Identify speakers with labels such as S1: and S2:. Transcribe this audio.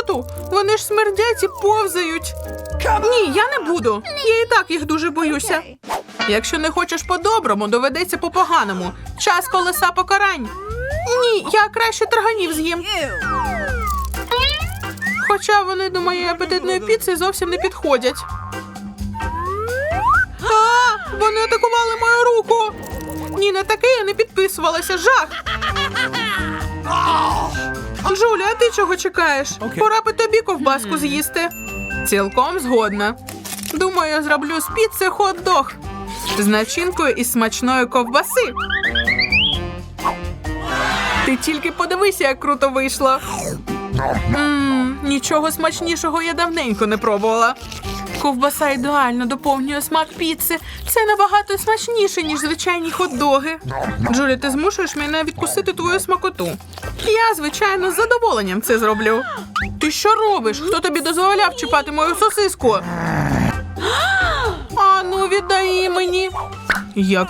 S1: роботу. Вони ж смердять і повзають. Ні, я не буду. Я і так їх дуже боюся. Якщо не хочеш по-доброму, доведеться по-поганому. Час колеса покарань. Ні, я краще тарганів з'їм. Хоча вони до моєї апетитної піци зовсім не підходять. А, вони атакували мою руку. Ні, на таке я не підписувалася. Жах. Джуля, а ти чого чекаєш? Пора би тобі ковбаску з'їсти. Цілком згодна. Думаю, я зроблю з піци хот-дог з начинкою із смачної ковбаси. Ти тільки подивися, як круто вийшло. Мм, нічого смачнішого я давненько не пробувала. Ковбаса ідеально доповнює смак піци. Це набагато смачніше, ніж звичайні хот-доги. Джулі, ти змушуєш мене відкусити твою смакоту. Я, звичайно, з задоволенням це зроблю. Ти що робиш? Хто тобі дозволяв чіпати мою сосиску? А ну віддай мені. Як